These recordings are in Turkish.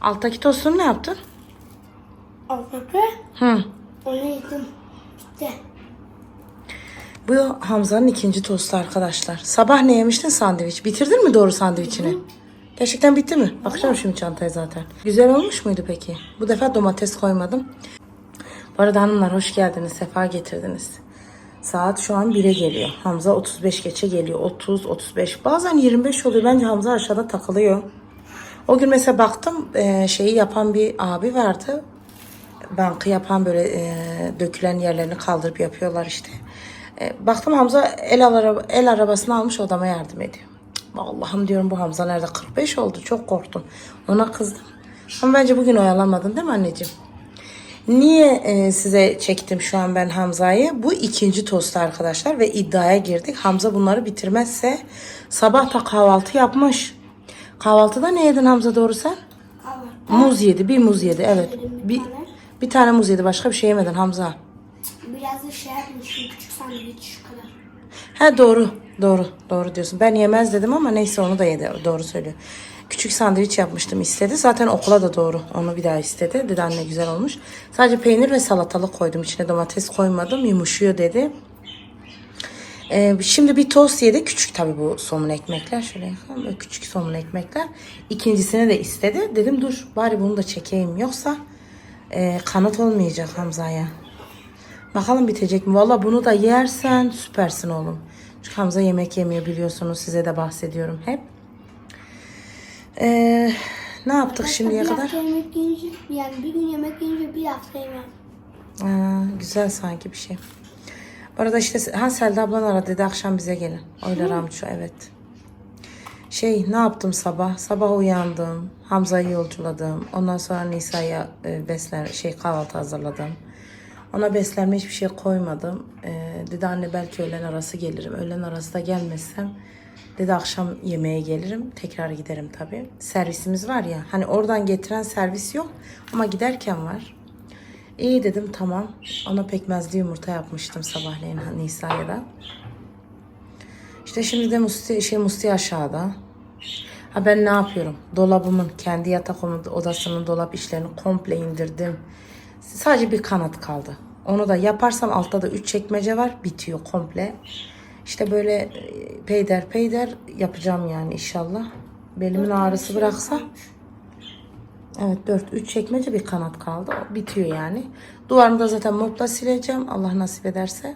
Alttaki tostunu ne yaptın? Alttaki Hı. onu yedim. Bitti. Bu Hamza'nın ikinci tostu arkadaşlar. Sabah ne yemiştin sandviç? Bitirdin mi doğru sandviçini? Gerçekten bitti mi? Bakacağım şimdi çantaya zaten. Güzel olmuş muydu peki? Bu defa domates koymadım. Bu arada hanımlar hoş geldiniz. Sefa getirdiniz. Saat şu an 1'e geliyor. Hamza 35 geçe geliyor. 30, 35. Bazen 25 oluyor. Bence Hamza aşağıda takılıyor. O gün mesela baktım e, şeyi yapan bir abi vardı. Bankı yapan böyle e, dökülen yerlerini kaldırıp yapıyorlar işte. E, baktım Hamza el, araba, el arabasını almış odama yardım ediyor. Allah'ım diyorum bu Hamza nerede? 45 oldu. Çok korktum. Ona kızdım. Ama bence bugün oyalamadın değil mi anneciğim? Niye e, size çektim şu an ben Hamza'yı? Bu ikinci tost arkadaşlar ve iddiaya girdik. Hamza bunları bitirmezse sabah da kahvaltı yapmış. Kahvaltıda ne yedin Hamza doğru sen? Kahvaltı. Muz yedi. Bir muz yedi. Evet. Yedim bir Bir, tane. bir tane muz yedi. Başka bir şey yemedin Hamza. Biraz da şey yapmışım. Küçük sandviç şu kadar. He doğru. Doğru. Doğru diyorsun. Ben yemez dedim ama neyse onu da yedi. Doğru söylüyor. Küçük sandviç yapmıştım istedi. Zaten okula da doğru. Onu bir daha istedi. Dedi anne güzel olmuş. Sadece peynir ve salatalık koydum. İçine domates koymadım. Yumuşuyor dedi. Ee, şimdi bir tost yedi. Küçük tabii bu somun ekmekler. Şöyle yapalım. Böyle küçük somun ekmekler. İkincisini de istedi. Dedim dur bari bunu da çekeyim. Yoksa e, kanıt olmayacak Hamza'ya. Bakalım bitecek mi? Valla bunu da yersen süpersin oğlum. Çünkü Hamza yemek yemiyor biliyorsunuz. Size de bahsediyorum hep. Ee, ne yaptık şimdiye bir kadar? hafta yemek yiyince, yani bir gün yemek yiyince bir hafta yemem. Aa, güzel sanki bir şey. Bu arada işte ha Selda ablan aradı dedi akşam bize gelin. Oylar Ramço evet. Şey ne yaptım sabah? Sabah uyandım. Hamza'yı yolculadım. Ondan sonra Nisa'ya e, beslen şey kahvaltı hazırladım. Ona beslenme hiçbir şey koymadım. E, dedi anne belki öğlen arası gelirim. Öğlen arası da gelmezsem dedi akşam yemeğe gelirim. Tekrar giderim tabii. Servisimiz var ya. Hani oradan getiren servis yok ama giderken var. İyi dedim tamam. Ona pekmezli yumurta yapmıştım sabahleyin Nisa'ya da. İşte şimdi de Musti, şey Musti aşağıda. Ha ben ne yapıyorum? Dolabımın, kendi yatak odasının dolap işlerini komple indirdim. Sadece bir kanat kaldı. Onu da yaparsam altta da 3 çekmece var. Bitiyor komple. İşte böyle e, peyder peyder yapacağım yani inşallah. Belimin ağrısı bıraksa. Evet 4 3 çekmece bir kanat kaldı. O bitiyor yani. Duvarını da zaten mopla sileceğim. Allah nasip ederse.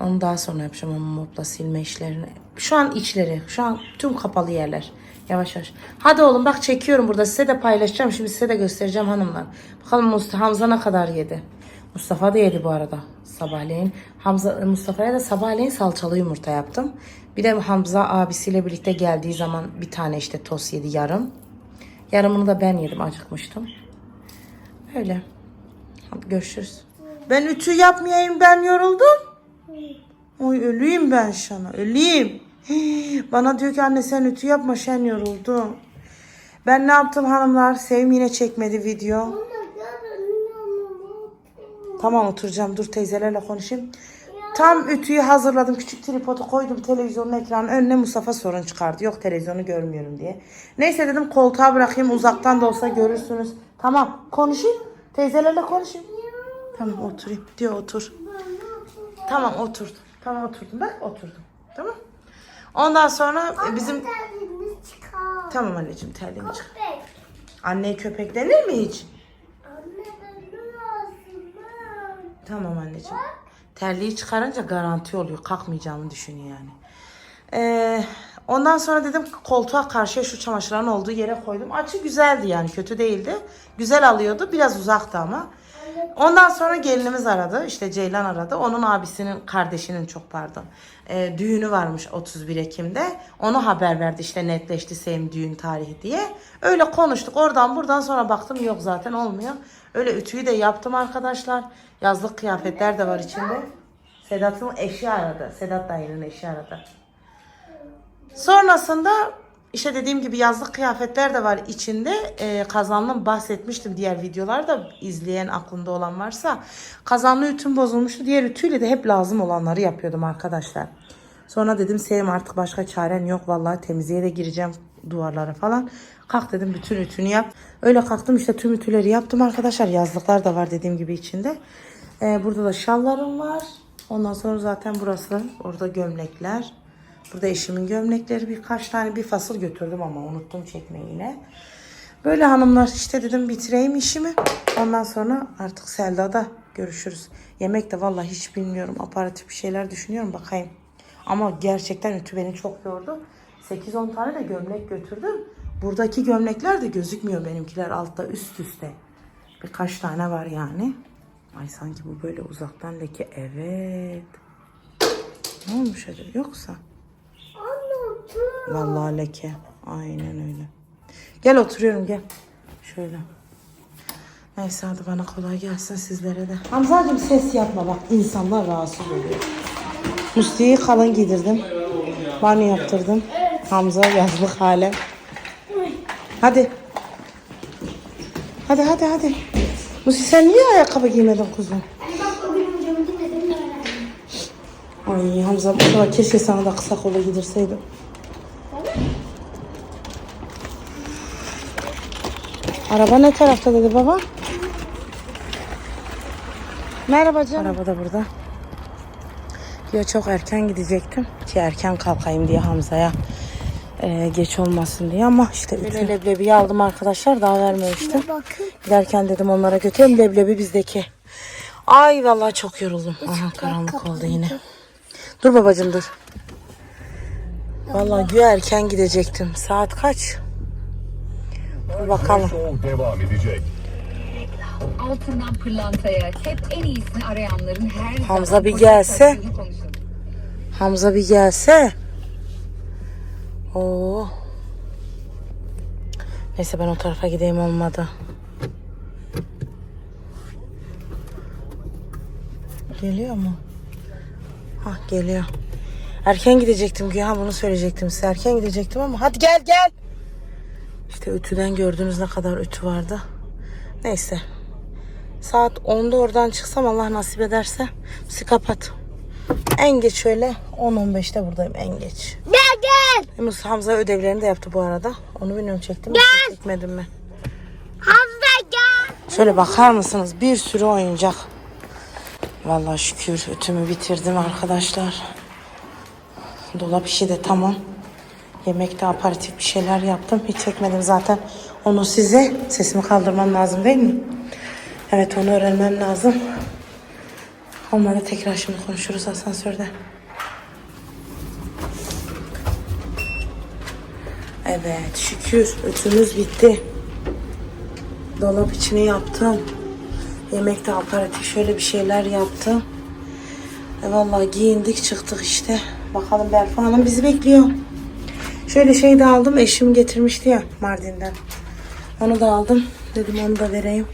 Onu daha sonra yapacağım ama mopla silme işlerini. Şu an içleri, şu an tüm kapalı yerler. Yavaş yavaş. Hadi oğlum bak çekiyorum burada. Size de paylaşacağım. Şimdi size de göstereceğim hanımlar. Bakalım Mustafa Hamza ne kadar yedi. Mustafa da yedi bu arada sabahleyin. Hamza Mustafa'ya da sabahleyin salçalı yumurta yaptım. Bir de Hamza abisiyle birlikte geldiği zaman bir tane işte tost yedi yarım. Yarımını da ben yedim acıkmıştım. Öyle. Hadi görüşürüz. Ben ütü yapmayayım ben yoruldum. Oy öleyim ben şana öleyim. Hii, Bana diyor ki anne sen ütü yapma şen yoruldu. Ben ne yaptım hanımlar? Sevim yine çekmedi video. Tamam oturacağım dur teyzelerle konuşayım. Tam ütüyü hazırladım. Küçük tripodu koydum televizyonun ekranın önüne Mustafa sorun çıkardı. Yok televizyonu görmüyorum diye. Neyse dedim koltuğa bırakayım uzaktan da olsa görürsünüz. Tamam konuşayım. Teyzelerle konuşayım. Tamam oturayım. Diyor otur. Tamam oturdum. Tamam oturdum. Bak oturdum. Tamam. Ondan sonra bizim... Tamam anneciğim terliğimi çıkar. Anneye köpek denir mi hiç? Tamam anneciğim. Terliği çıkarınca garanti oluyor. Kalkmayacağımı düşünüyor yani. Ee, ondan sonra dedim koltuğa karşıya şu çamaşırların olduğu yere koydum. Açı güzeldi yani kötü değildi. Güzel alıyordu. Biraz uzaktı ama. Ondan sonra gelinimiz aradı. İşte Ceylan aradı. Onun abisinin kardeşinin çok pardon. ee, düğünü varmış 31 Ekim'de. Onu haber verdi işte netleşti Sevim düğün tarihi diye. Öyle konuştuk. Oradan buradan sonra baktım yok zaten olmuyor. Öyle ütüyü de yaptım arkadaşlar. Yazlık kıyafetler de var içinde. Sedat'ın eşi aradı. Sedat dayının eşi aradı. Sonrasında işte dediğim gibi yazlık kıyafetler de var içinde. Ee, kazanlı bahsetmiştim diğer videolarda izleyen aklında olan varsa. Kazanlı ütüm bozulmuştu. Diğer ütüyle de hep lazım olanları yapıyordum arkadaşlar. Sonra dedim Sevim artık başka çaren yok. Vallahi temizliğe de gireceğim. Duvarlara falan. Kalk dedim bütün ütünü yap. Öyle kalktım işte tüm ütüleri yaptım arkadaşlar. Yazlıklar da var dediğim gibi içinde. Ee, burada da şallarım var. Ondan sonra zaten burası orada gömlekler. Burada eşimin gömlekleri birkaç tane bir fasıl götürdüm ama unuttum çekmeyi yine. Böyle hanımlar işte dedim bitireyim işimi. Ondan sonra artık Selda'da görüşürüz. Yemek de vallahi hiç bilmiyorum. Aparatif bir şeyler düşünüyorum bakayım. Ama gerçekten ütü beni çok yordu. 8-10 tane de gömlek götürdüm. Buradaki gömlekler de gözükmüyor benimkiler altta üst üste. Birkaç tane var yani. Ay sanki bu böyle uzaktan leke. Evet. Ne olmuş acaba yoksa? Vallahi leke. Aynen öyle. Gel oturuyorum gel. Şöyle. Neyse hadi bana kolay gelsin sizlere de. Hamzacığım ses yapma bak insanlar rahatsız oluyor. Musti'yi kalın giydirdim. Banyo yaptırdım. Hamza yazlık hale. Hadi. Hadi hadi hadi. Musti sen niye ayakkabı giymedin kuzum? Ay Hamza bu sefer keşke sana da kısa kola gidirseydim. Araba ne tarafta dedi baba? Merhaba canım. Araba da burada. Ya çok erken gidecektim ki erken kalkayım diye Hamza'ya e, geç olmasın diye ama işte bütün leblebiyi aldım arkadaşlar daha vermemiştim. Bakın. Giderken dedim onlara götüreyim leblebi bizdeki. Ay vallahi çok yoruldum. Aha karanlık oldu yine. Dur babacığım dur. Vallahi güya erken gidecektim. Saat kaç? Dur bakalım. Devam edecek. altından pırlantaya hep en iyisini arayanların her Hamza zaman bir gelse. Hamza bir gelse. Oo. Neyse ben o tarafa gideyim olmadı. Geliyor mu? Hah geliyor. Erken gidecektim güya bunu söyleyecektim size. Erken gidecektim ama hadi gel gel. İşte ütüden gördüğünüz ne kadar ütü vardı. Neyse. Saat 10'da oradan çıksam Allah nasip ederse bizi kapat. En geç şöyle 10-15'te buradayım en geç. Gel gel. Yunus Hamza ödevlerini de yaptı bu arada. Onu bilmiyorum çektim mi? Çekmedim mi? Hamza gel. Şöyle bakar mısınız? Bir sürü oyuncak. Vallahi şükür ütümü bitirdim arkadaşlar. Dolap işi de tamam. Yemekte aparatif bir şeyler yaptım. Hiç çekmedim zaten. Onu size sesimi kaldırmam lazım değil mi? Evet onu öğrenmem lazım. Olmadı tekrar şimdi konuşuruz asansörde. Evet şükür ütümüz bitti. Dolap içine yaptım. Yemekte aparatif şöyle bir şeyler yaptım. E vallahi giyindik çıktık işte. Bakalım Berfu Hanım bizi bekliyor. Şöyle şey de aldım. Eşim getirmişti ya Mardin'den. Onu da aldım. Dedim onu da vereyim.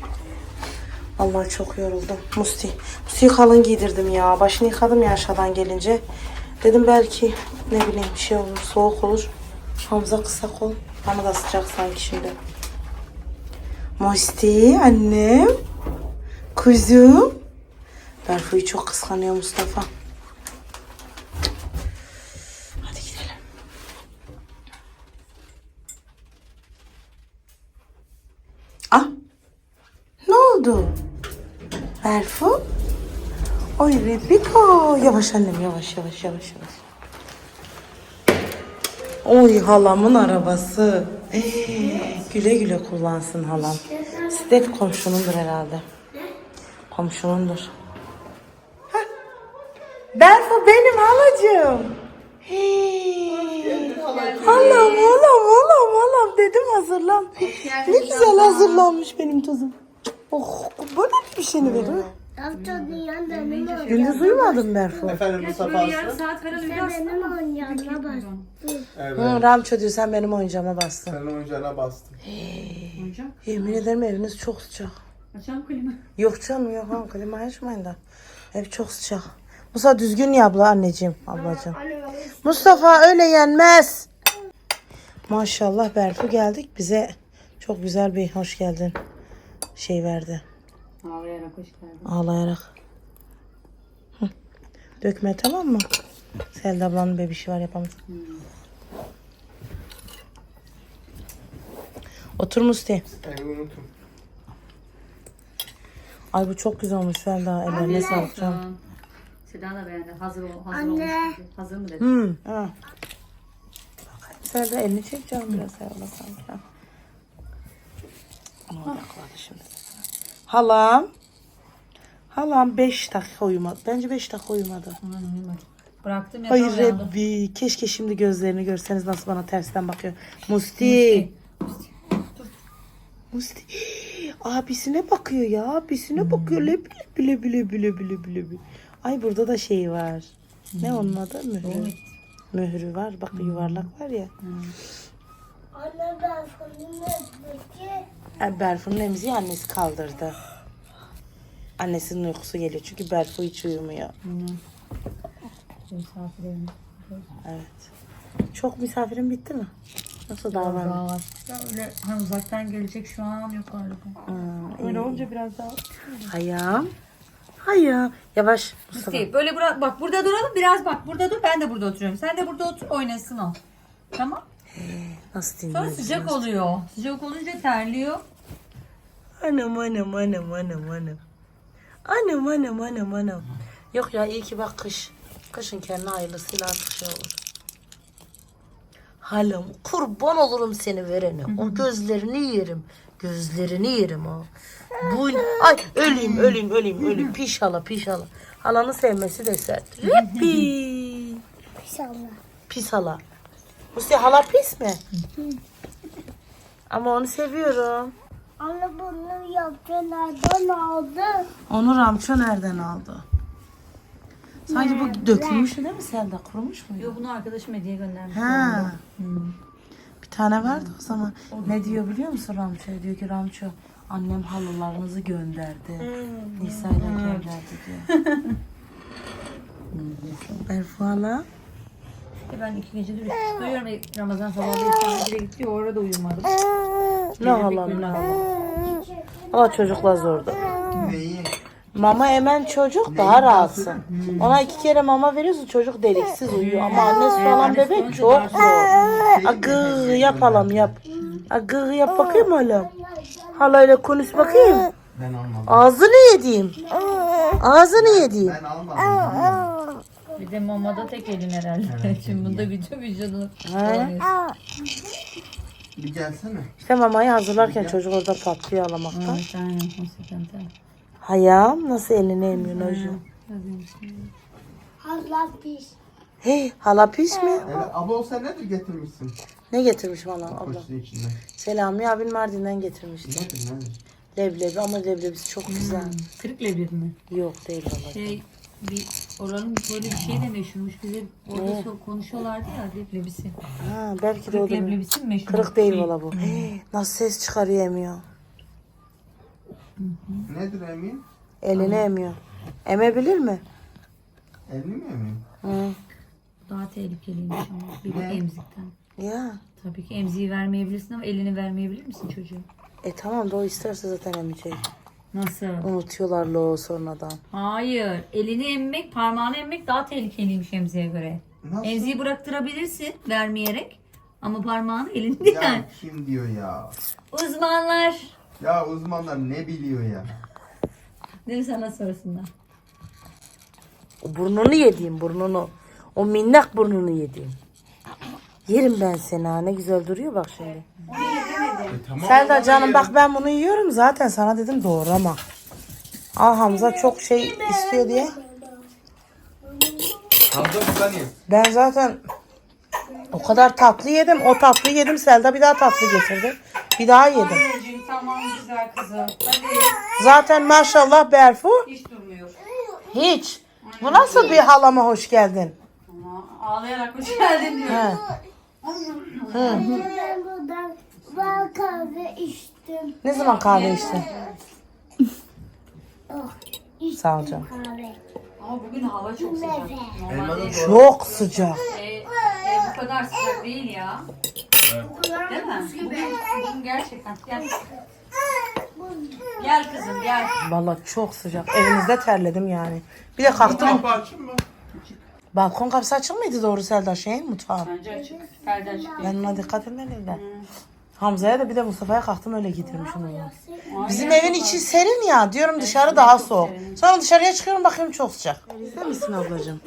Allah çok yoruldum. Musti. Musti'yi kalın giydirdim ya. Başını yıkadım ya aşağıdan gelince. Dedim belki ne bileyim bir şey olur. Soğuk olur. Hamza kısa kol. Bana da sıcak sanki şimdi. Musti annem. Kuzum. Berfu'yu çok kıskanıyor Mustafa. Hadi gidelim. Ah. Ne oldu? Berfu? Oy Rebiko. Yavaş annem yavaş yavaş yavaş yavaş. Oy halamın arabası. Ee, güle güle kullansın halam. Bisiklet komşunundur herhalde. Komşunundur. Berfu benim halacığım. Hey. Halam halam halam halam dedim hazırlan. Ne güzel hazırlanmış benim tuzum. Oh bana bir şeyini verin. Hamza'nın yanında ne Gündüz uyumadın Berfu. Efendim Mustafa Aslı. benim oyuncağıma. Evet. Hı, Ramço diyor sen benim oyuncağıma bastın. Senin oyuncağına bastım. Yemin ederim eviniz çok sıcak. Açalım klima. Yok canım yok ha klima açmayın da. Ev çok sıcak. Musa düzgün ya abla anneciğim ablacığım. Mustafa öyle yenmez. Maşallah Berfu geldik bize çok güzel bir hoş geldin şey verdi. Ağlayarak hoş geldin. Ağlayarak. Hı. Dökme tamam mı? Selda ablanın bebişi var yapamaz. Otur Musti. Ay bu çok güzel olmuş Selda. Ellerine sağlık canım. Seda da beğendi. Hazır, ol, hazır Anne. olmuş. dedi. Hazır mı dedi. Hmm. Ha. Selda elini çek canım biraz Selda sanki. Ama odakladı şimdi. Halam. Halam 5 dakika uyumadı. Bence 5 dakika uyumadı. Bıraktım ya. Hayır Rebbi. Keşke şimdi gözlerini görseniz nasıl bana tersten bakıyor. Musti. Musti. Abisine bakıyor ya. Abisine bakıyor. Le bile bile bile bile bile bile bile. Ay burada da şey var. Ne onun adı? Mührü. Mührü var. Bak yuvarlak var ya. Anne ben fırını peki. Ay, Berfu'nun emziği annesi kaldırdı. Annesinin uykusu geliyor. Çünkü Berfu hiç uyumuyor. Misafirlerim. Evet. Çok misafirin bitti mi? Nasıl davran? Daha var. Ya öyle hani uzaktan gelecek şu an yok galiba. Öyle olunca biraz daha. Hayam. Hayam. Yavaş. Mustafa. Musti böyle bırak bak burada duralım biraz bak burada dur ben de burada oturuyorum. Sen de burada otur oynasın o. Tamam. Nasıl Sonra sıcak oluyor. Sıcak olunca terliyor. Anam anam anam anam anam. Anam anam anam anam. Yok ya iyi ki bak kış. Kışın kendi hayırlısıyla artık şey olur. Halam kurban olurum seni verene. O gözlerini yerim. Gözlerini yerim o. Bu ay öleyim öleyim öleyim öleyim. Piş hala piş hala. Halanı sevmesi de sert. Repi. İnşallah. Pis hala. Musti hala pis mi? Ama onu seviyorum. Anne bunu yaptı nereden aldı? Onu Ramço nereden aldı? Sanki bu dökülmüştü değil mi Selda? Kurumuş mu? Yok bunu arkadaşım hediye göndermiş. Ha. Bir tane vardı o zaman. Ne diyor biliyor musun Ramço? Diyor ki Ramço annem halılarınızı gönderdi. Nisa'yla gönderdi diyor. Berfu hala. E Ben iki gecedir üst üste uyuyorum. E, Ramazan sabahı İstanbul'a gitti. Orada uyumadım. Ne halam ne halam. Ama çocuklar zordu. Neyi? Mama emen çocuk daha rahatsın. Ona iki kere mama veriyorsun çocuk deliksiz uyuyor. Ama annesi olan bebek çok zor. Agı yap halam yap. Agı yap bakayım halam. Halayla konuş bakayım. Ben almadım. Ağzını yediğim. Ağzını yediğim. Ben almadım. De mamada tek elin herhalde. Şimdi bunda bütün vücudunu He. Bir gelsene. İşte mamayı hazırlarken çocuk orada patlıyor ağlamaktan. Evet aynen. O sıkıntı. Hayam nasıl elini emiyor hocam. Allah pis. Hey hala pis mi? Evet, abla o sen nedir getirmişsin? Ne getirmiş bana abla? Poşetin içinden. Selami abin Mardin'den getirmişti. Nedir nedir? Leblebi ama leblebisi çok güzel. Kırık leblebi mi? Yok değil baba. Şey bir oranın böyle bir şey de meşhurmuş. Bize orada so- konuşuyorlardı ya leblebisi. Ha, belki de Kırık o da. leblebisi mi meşhur? Kırık değil valla bu. Nasıl ses çıkarıyor emiyor. Nedir emin? Elini emiyor. Emebilir mi? Elini mi emin? Hı. Daha tehlikeliymiş ama. Bir Ne? emzikten. Ya. Tabii ki emziği vermeyebilirsin ama elini vermeyebilir misin çocuğu? E tamam da o isterse zaten emecek. Nasıl? Unutuyorlar lo sonradan. Hayır. Elini emmek, parmağını emmek daha tehlikeliymiş emziğe göre. Nasıl? Emziği bıraktırabilirsin vermeyerek. Ama parmağını elinde yani. Ya kim diyor ya? Uzmanlar. Ya uzmanlar ne biliyor ya? Değil mi sana sorsunlar? O burnunu yediğim burnunu. O minnak burnunu yediğim. Yerim ben seni ha. Ne güzel duruyor bak şimdi. E, tamam, Selda ama canım yerim. bak ben bunu yiyorum zaten sana dedim doğrama. Aa Hamza çok şey istiyor diye. Hamza buradan ye. Ben zaten o kadar tatlı yedim. O tatlı yedim. Selda bir daha tatlı getirdi. Bir daha yedim. Tamam güzel kızım. Hadi Zaten maşallah Berfu hiç durmuyor. hiç. Bu nasıl bir halama hoş geldin? Ağlayarak hoş geldin diyor. He. Ben buradan ben kahve içtim. Ne zaman kahve içtin? Oh, içtim Sağ ol canım. kahve. Ama bugün hava çok sıcak. Doğru. Çok sıcak. E, e, bu kadar sıcak değil ya. Değil mi? Bugün, bugün gerçekten. Gel. Gel kızım gel. Vallahi çok sıcak. Evimizde terledim yani. Bir de kalktım. Açayım mı? Balkon kapısı açık mıydı doğru Selda şeyin mutfağın? Bence açık. Perde açık değil. Ben ona dikkat etmedim de. Hamza'ya da bir de Mustafa'ya kalktım öyle getirmişim onu. Bizim evin içi serin ya. Diyorum dışarı daha soğuk. Sonra dışarıya çıkıyorum bakıyorum çok sıcak. Perizde misin ablacığım?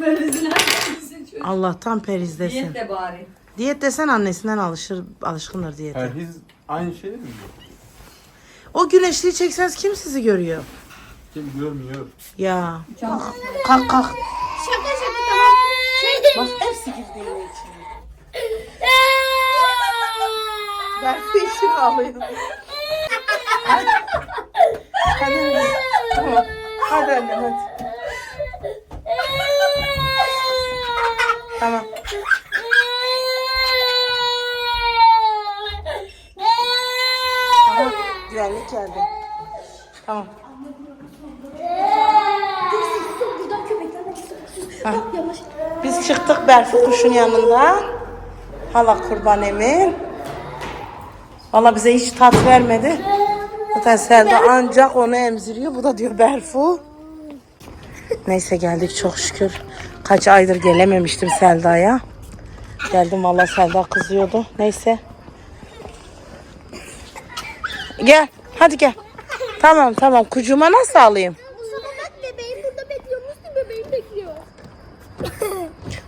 Allah'tan perizdesin. Diyet de bari. Diyet desen annesinden alışır, alışkındır diyete. Perhiz aynı şey değil mi? O güneşliği çekseniz kim sizi görüyor? Kim görmüyor. Ya. Kalk kalk. Şaka şaka tamam. Şey Bak hepsi girdi Berfi için ağlıyor. hadi anne. Tamam. Hadi annem hadi. Tamam. Tamam. Güvenlik geldi. Tamam. Ha. Biz çıktık Berfi kuşun yanında. Hala kurban emin. Valla bize hiç tat vermedi. Zaten Selda ancak onu emziriyor. Bu da diyor Berfu. Neyse geldik çok şükür. Kaç aydır gelememiştim Selda'ya. Geldim valla Selda kızıyordu. Neyse. Gel. Hadi gel. Tamam tamam. Kucuma nasıl alayım?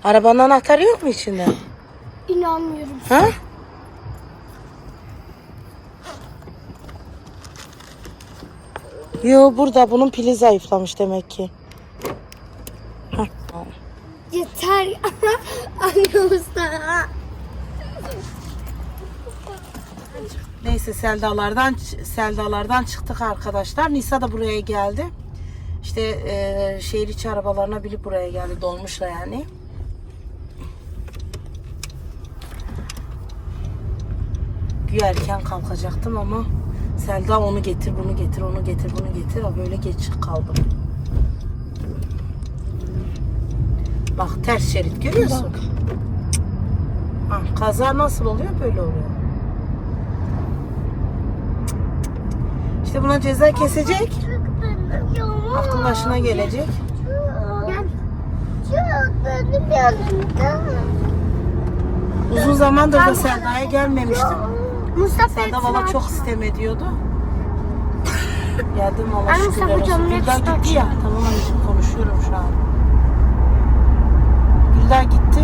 Arabanın anahtarı yok mu içinde? İnanmıyorum. Ha? Yo burada bunun pili zayıflamış demek ki. Yeter. Anne Mustafa. Neyse Seldalardan Seldalardan çıktık arkadaşlar. Nisa da buraya geldi. İşte e, şehir içi arabalarına binip buraya geldi. Dolmuşla yani. Güya erken kalkacaktım ama Selda onu getir bunu getir onu getir bunu getir. Ha, Böyle geç kaldım. Bak ters şerit görüyorsun. Ha, kaza nasıl oluyor böyle oluyor. İşte buna ceza kesecek. Aklı başına gelecek. Uzun zamandır da Selda'ya gelmemiştim. Mustafa Selda valla çok sistem ediyordu. Geldim Anne, şükürler Mustafa olsun. hepsini gitti ya. Tamam anneciğim konuşuyorum şu an. Gülda gitti.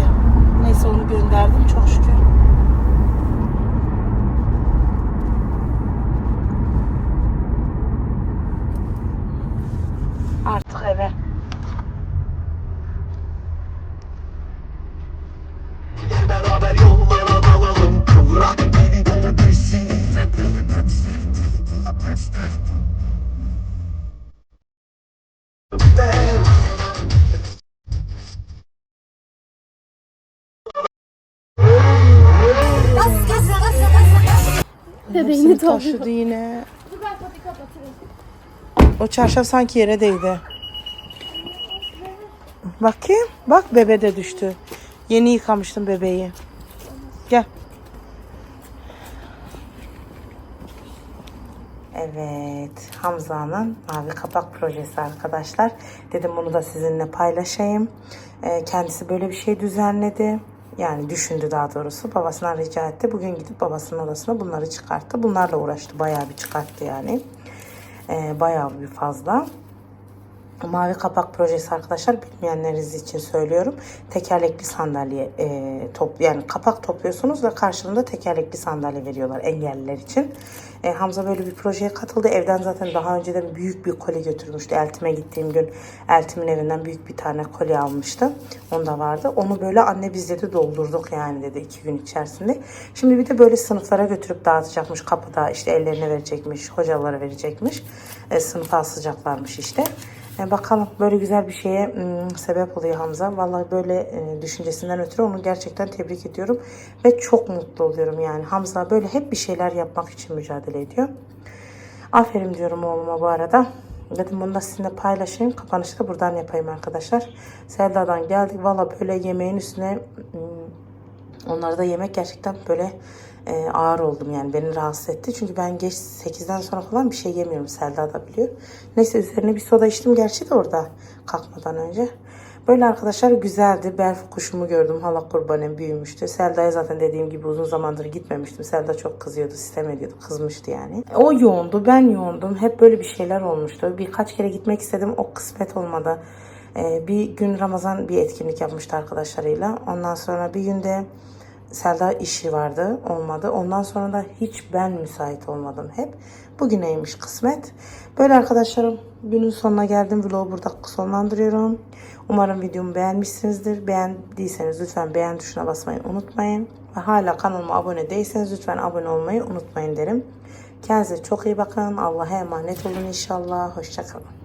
Neyse onu gönderdim çok şükür. Artık eve. Bebeğini taşıdı yine. O çarşaf sanki yere değdi. Bakayım. Bak bebe de düştü. Yeni yıkamıştım bebeği. Gel. Evet. Hamza'nın mavi kapak projesi arkadaşlar. Dedim bunu da sizinle paylaşayım. Ee, kendisi böyle bir şey düzenledi. Yani düşündü daha doğrusu. Babasından rica etti. Bugün gidip babasının odasına bunları çıkarttı. Bunlarla uğraştı. Bayağı bir çıkarttı yani. Ee, bayağı bir fazla. Mavi kapak projesi arkadaşlar bilmeyenleriniz için söylüyorum. Tekerlekli sandalye e, top yani kapak topluyorsunuz ve karşılığında tekerlekli sandalye veriyorlar engelliler için. E, Hamza böyle bir projeye katıldı. Evden zaten daha önceden büyük bir kolye götürmüştü. Eltime gittiğim gün Eltim'in evinden büyük bir tane kolye almıştı. Onda vardı. Onu böyle anne biz dedi doldurduk yani dedi iki gün içerisinde. Şimdi bir de böyle sınıflara götürüp dağıtacakmış kapıda işte ellerine verecekmiş, hocalara verecekmiş. E, sınıfa asacaklarmış işte. E, bakalım böyle güzel bir şeye sebep oluyor Hamza. Vallahi böyle e, düşüncesinden ötürü onu gerçekten tebrik ediyorum. Ve çok mutlu oluyorum yani. Hamza böyle hep bir şeyler yapmak için mücadele ediyor. Aferin diyorum oğluma bu arada. Dedim bunu da sizinle paylaşayım. Kapanışı da buradan yapayım arkadaşlar. Selda'dan geldik. Valla böyle yemeğin üstüne onlarda yemek gerçekten böyle e, ağır oldum yani beni rahatsız etti. Çünkü ben geç 8'den sonra falan bir şey yemiyorum. Selda da biliyor. Neyse üzerine bir soda içtim gerçi de orada kalkmadan önce. Böyle arkadaşlar güzeldi. Berf kuşumu gördüm. Hala kurbanım büyümüştü. Selda'ya zaten dediğim gibi uzun zamandır gitmemiştim. Selda çok kızıyordu, sistem ediyordu. Kızmıştı yani. O yoğundu, ben yoğundum. Hep böyle bir şeyler olmuştu. Birkaç kere gitmek istedim. O kısmet olmadı. Ee, bir gün Ramazan bir etkinlik yapmıştı arkadaşlarıyla. Ondan sonra bir günde Selda işi vardı. Olmadı. Ondan sonra da hiç ben müsait olmadım hep. Bugüneymiş kısmet. Böyle arkadaşlarım günün sonuna geldim. Vlogu burada sonlandırıyorum. Umarım videomu beğenmişsinizdir. Beğendiyseniz lütfen beğen tuşuna basmayı unutmayın. Ve hala kanalıma abone değilseniz lütfen abone olmayı unutmayın derim. Kendinize çok iyi bakın. Allah'a emanet olun inşallah. Hoşçakalın.